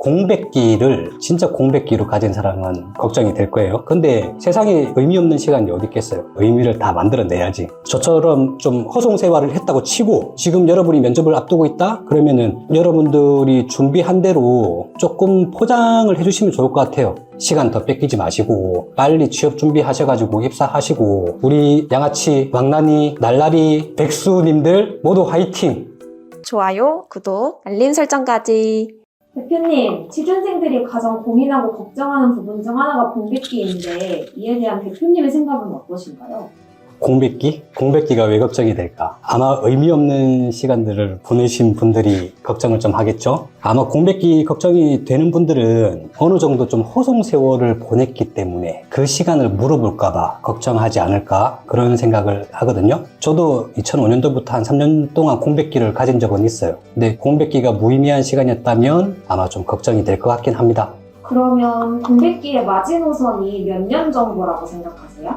공백기를 진짜 공백기로 가진 사람은 걱정이 될 거예요. 근데 세상에 의미 없는 시간이 어디 있겠어요? 의미를 다 만들어내야지. 저처럼 좀 허송세월을 했다고 치고 지금 여러분이 면접을 앞두고 있다? 그러면은 여러분들이 준비한 대로 조금 포장을 해주시면 좋을 것 같아요. 시간 더 뺏기지 마시고 빨리 취업 준비하셔가지고 입사하시고 우리 양아치, 왕난이, 날라리, 백수님들 모두 화이팅! 좋아요, 구독, 알림 설정까지. 대표님, 취준생들이 가장 고민하고 걱정하는 부분 중 하나가 공백기인데 이에 대한 대표님의 생각은 어떠신가요? 공백기? 공백기가 왜 걱정이 될까? 아마 의미 없는 시간들을 보내신 분들이 걱정을 좀 하겠죠? 아마 공백기 걱정이 되는 분들은 어느 정도 좀 호송 세월을 보냈기 때문에 그 시간을 물어볼까봐 걱정하지 않을까? 그런 생각을 하거든요. 저도 2005년도부터 한 3년 동안 공백기를 가진 적은 있어요. 근데 공백기가 무의미한 시간이었다면 아마 좀 걱정이 될 것 같긴 합니다. 그러면 공백기의 마지노선이 몇 년 정도라고 생각하세요?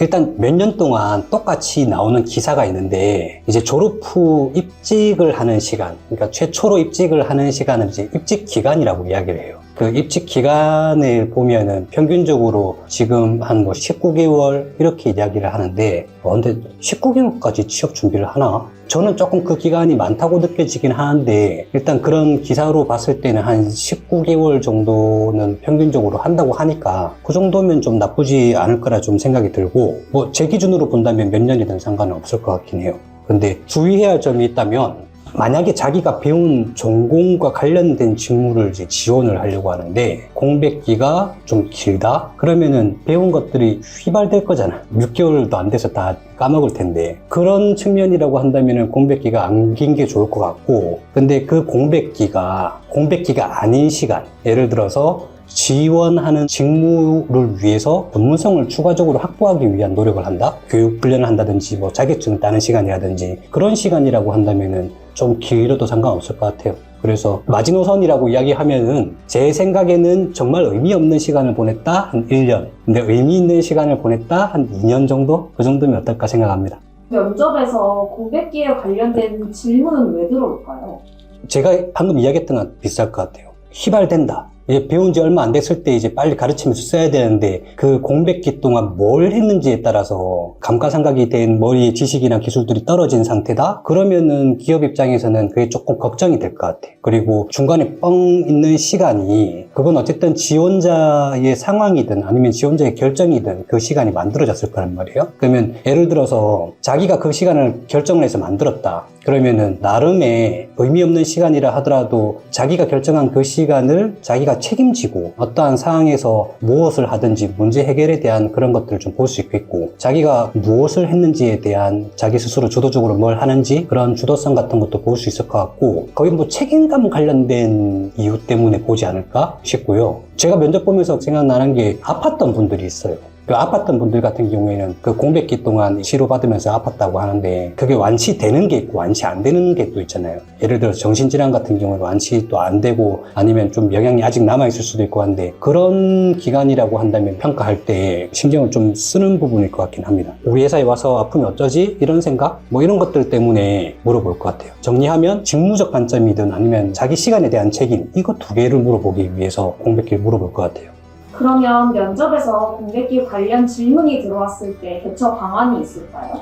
일단 몇 년 동안 똑같이 나오는 기사가 있는데 이제 졸업 후 입직을 하는 시간 그러니까 최초로 입직을 하는 시간은 이제 입직 기간이라고 이야기를 해요 그 입직 기간을 보면은 평균적으로 지금 한 뭐 19개월 이렇게 이야기를 하는데 어, 근데 19개월까지 취업 준비를 하나? 저는 조금 그 기간이 많다고 느껴지긴 하는데 일단 그런 기사로 봤을 때는 한 19개월 정도는 평균적으로 한다고 하니까 그 정도면 좀 나쁘지 않을 거라 좀 생각이 들고 뭐 제 기준으로 본다면 몇 년이든 상관은 없을 것 같긴 해요. 근데 주의해야 할 점이 있다면 만약에 자기가 배운 전공과 관련된 직무를 이제 지원을 하려고 하는데 공백기가 좀 길다? 그러면은 배운 것들이 휘발될 거잖아. 6개월도 안 돼서 다 까먹을 텐데 그런 측면이라고 한다면은 공백기가 안 긴 게 좋을 것 같고 근데 그 공백기가 공백기가 아닌 시간 예를 들어서 지원하는 직무를 위해서 전문성을 추가적으로 확보하기 위한 노력을 한다? 교육 훈련을 한다든지 뭐 자격증을 따는 시간이라든지 그런 시간이라고 한다면은 좀 길어도 상관없을 것 같아요. 그래서 마지노선이라고 이야기하면은 제 생각에는 정말 의미 없는 시간을 보냈다 한 1년. 근데 의미 있는 시간을 보냈다 한 2년 정도? 그 정도면 어떨까 생각합니다. 면접에서 공백기에 관련된 질문은 왜 들어올까요? 제가 방금 이야기했던 건 비슷할 것 같아요. 휘발된다. 이제 배운 지 얼마 안 됐을 때 이제 빨리 가르치면서 써야 되는데 그 공백기 동안 뭘 했는지에 따라서 감가상각이 된 머리의 지식이나 기술들이 떨어진 상태다? 그러면은 기업 입장에서는 그게 조금 걱정이 될 것 같아. 그리고 중간에 뻥 있는 시간이 그건 어쨌든 지원자의 상황이든 아니면 지원자의 결정이든 그 시간이 만들어졌을 거란 말이에요. 그러면 예를 들어서 자기가 그 시간을 결정을 해서 만들었다. 그러면은 나름의 의미 없는 시간이라 하더라도 자기가 결정한 그 시간을 자기가 책임지고 어떠한 상황에서 무엇을 하든지 문제 해결에 대한 그런 것들을 좀 볼 수 있겠고 자기가 무엇을 했는지에 대한 자기 스스로 주도적으로 뭘 하는지 그런 주도성 같은 것도 볼 수 있을 것 같고 거의 뭐 책임감 관련된 이유 때문에 보지 않을까 싶고요. 제가 면접 보면서 생각나는 게 아팠던 분들이 있어요. 그 아팠던 분들 같은 경우에는 그 공백기 동안 치료받으면서 아팠다고 하는데 그게 완치되는 게 있고 완치 안 되는 게 또 있잖아요. 예를 들어서 정신질환 같은 경우에 완치 또 안 되고 아니면 좀 영향이 아직 남아있을 수도 있고 한데 그런 기간이라고 한다면 평가할 때 신경을 좀 쓰는 부분일 것 같긴 합니다. 우리 회사에 와서 아프면 어쩌지? 이런 생각? 뭐 이런 것들 때문에 물어볼 것 같아요. 정리하면 직무적 관점이든 아니면 자기 시간에 대한 책임 이거 두 개를 물어보기 위해서 공백기를 물어볼 것 같아요. 그러면 면접에서 공백기 관련 질문이 들어왔을 때 대처 방안이 있을까요?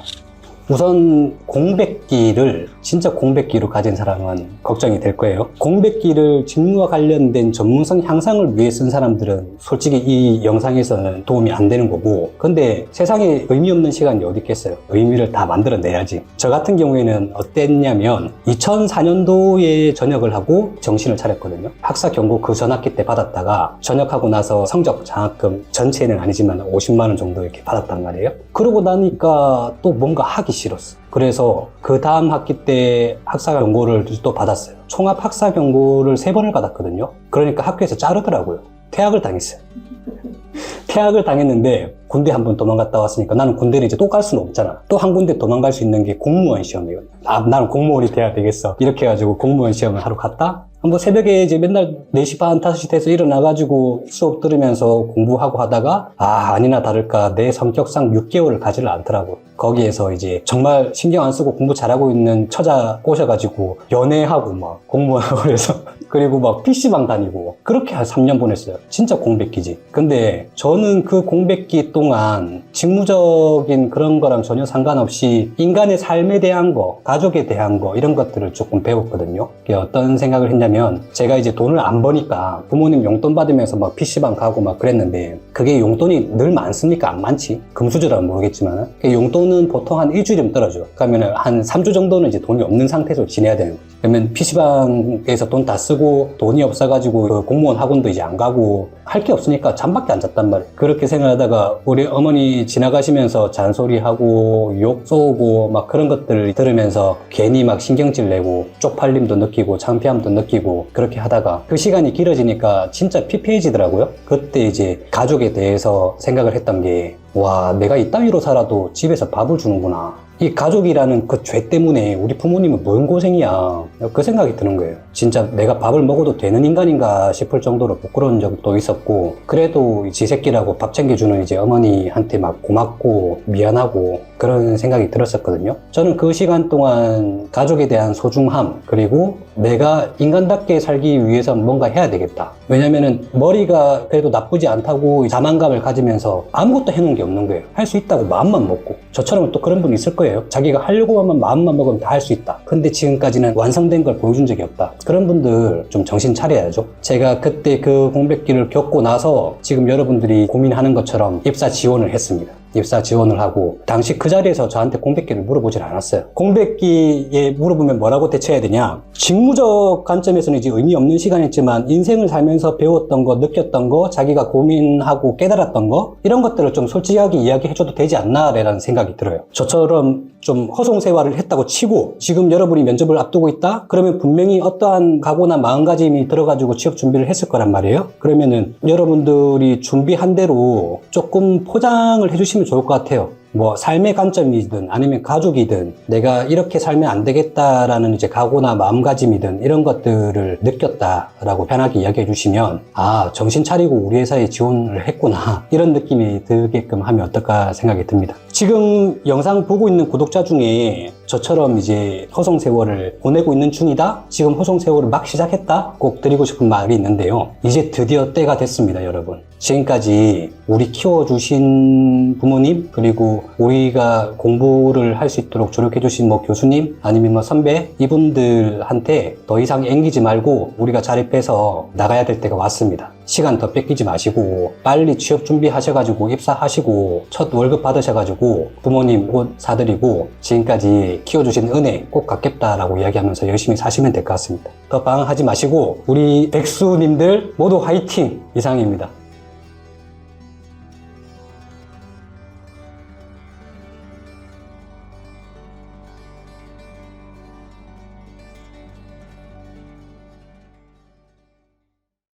우선 공백기를 진짜 공백기로 가진 사람은 걱정이 될 거예요. 공백기를 직무와 관련된 전문성 향상을 위해 쓴 사람들은 솔직히 이 영상에서는 도움이 안 되는 거고 근데 세상에 의미 없는 시간이 어디 있겠어요. 의미를 다 만들어내야지. 저 같은 경우에는 어땠냐면 2004년도에 전역을 하고 정신을 차렸거든요. 학사 경고 그 전학기 때 받았다가 전역하고 나서 성적 장학금 전체는 아니지만 50만 원 정도 이렇게 받았단 말이에요. 그러고 나니까 또 뭔가 하기 싫었어. 그래서 그 다음 학기 때 학사 경고를 또 받았어요. 총합 학사 경고를 세 번을 받았거든요. 그러니까 학교에서 자르더라고요. 퇴학을 당했어요. 퇴학을 당했는데 군대 한 번 도망갔다 왔으니까 나는 군대를 이제 또 갈 수는 없잖아. 또 한 군데 도망갈 수 있는 게 공무원 시험이에요. 아, 나는 공무원이 돼야 되겠어. 이렇게 해가지고 공무원 시험을 하러 갔다? 뭐 새벽에 이제 맨날 4시 반, 5시 돼서 일어나가지고 수업 들으면서 공부하고 하다가 아, 아니나 다를까 내 성격상 6개월을 가지를 않더라고. 거기에서 이제 정말 신경 안 쓰고 공부 잘하고 있는 처자 꼬셔가지고 연애하고 막 공무원하고 그래서 그리고 막 PC방 다니고 그렇게 한 3년 보냈어요. 진짜 공백기지. 근데 저는 그 공백기 동안 직무적인 그런 거랑 전혀 상관없이 인간의 삶에 대한 거, 가족에 대한 거 이런 것들을 조금 배웠거든요. 어떤 생각을 했냐면 제가 이제 돈을 안 버니까 부모님 용돈 받으면서 막 PC방 가고 막 그랬는데 그게 용돈이 늘 많습니까? 안 많지. 금수저라면 모르겠지만 그 용돈은 보통 한 일주일이면 떨어져. 그러면 한 3주 정도는 이제 돈이 없는 상태에서 지내야 되는 거지. 그러면 PC방에서 돈 다 쓰고 돈이 없어가지고 그 공무원 학원도 이제 안 가고 할 게 없으니까 잠밖에 안 잤단 말이에요. 그렇게 생각하다가 우리 어머니 지나가시면서 잔소리하고 욕 쏘고 막 그런 것들을 들으면서 괜히 막 신경질 내고 쪽팔림도 느끼고 창피함도 느끼고 그렇게 하다가 그 시간이 길어지니까 진짜 피폐해지더라고요. 그때 이제 가족에 대해서 생각을 했던 게 와, 내가 이 따위로 살아도 집에서 밥을 주는구나. 이 가족이라는 그 죄 때문에 우리 부모님은 뭔 고생이야. 그 생각이 드는 거예요. 진짜 내가 밥을 먹어도 되는 인간인가 싶을 정도로 부끄러운 적도 있었고, 그래도 이지 새끼라고 밥 챙겨주는 이제 어머니한테 막 고맙고 미안하고 그런 생각이 들었었거든요. 저는 그 시간 동안 가족에 대한 소중함, 그리고 내가 인간답게 살기 위해서 뭔가 해야 되겠다. 왜냐면은 머리가 그래도 나쁘지 않다고 자만감을 가지면서 아무것도 해놓은 게 없는 거예요. 할 수 있다고 마음만 먹고. 저처럼 또 그런 분이 있을 거예요. 자기가 하려고 하면 마음만 먹으면 다 할 수 있다. 근데 지금까지는 완성된 걸 보여준 적이 없다. 그런 분들 좀 정신 차려야죠. 제가 그때 그 공백기를 겪고 나서 지금 여러분들이 고민하는 것처럼 입사 지원을 했습니다. 입사 지원을 하고 당시 그 자리에서 저한테 공백기를 물어보질 않았어요. 공백기에 물어보면 뭐라고 대처해야 되냐? 직무적 관점에서는 이제 의미 없는 시간이었지만 인생을 살면서 배웠던 거, 느꼈던 거, 자기가 고민하고 깨달았던 거 이런 것들을 좀 솔직하게 이야기해줘도 되지 않나라는 생각이 들어요. 저처럼 좀 허송세화를 했다고 치고 지금 여러분이 면접을 앞두고 있다? 그러면 분명히 어떠한 각오나 마음가짐이 들어가지고 취업 준비를 했을 거란 말이에요. 그러면은 여러분들이 준비한 대로 조금 포장을 해주시면 좋을 것 같아요. 뭐 삶의 관점이든 아니면 가족이든 내가 이렇게 살면 안 되겠다라는 이제 각오나 마음가짐이든 이런 것들을 느꼈다라고 편하게 이야기해 주시면 아 정신 차리고 우리 회사에 지원을 했구나 이런 느낌이 들게끔 하면 어떨까 생각이 듭니다. 지금 영상 보고 있는 구독자 중에 저처럼 이제 허송 세월을 보내고 있는 중이다. 지금 허송 세월을 막 시작했다. 꼭 드리고 싶은 말이 있는데요. 이제 드디어 때가 됐습니다, 여러분. 지금까지 우리 키워주신 부모님 그리고 우리가 공부를 할 수 있도록 조력해주신 뭐 교수님 아니면 뭐 선배 이분들한테 더 이상 앵기지 말고 우리가 자립해서 나가야 될 때가 왔습니다. 시간 더 뺏기지 마시고 빨리 취업 준비하셔가지고 입사하시고 첫 월급 받으셔가지 고 부모님 옷 사드리고 지금까지 키워주신 은혜 꼭 갚겠다라고 이야기하면서 열심히 사시면 될 것 같습니다. 더 방황하지 마시고 우리 백수님들 모두 화이팅 이상입니다.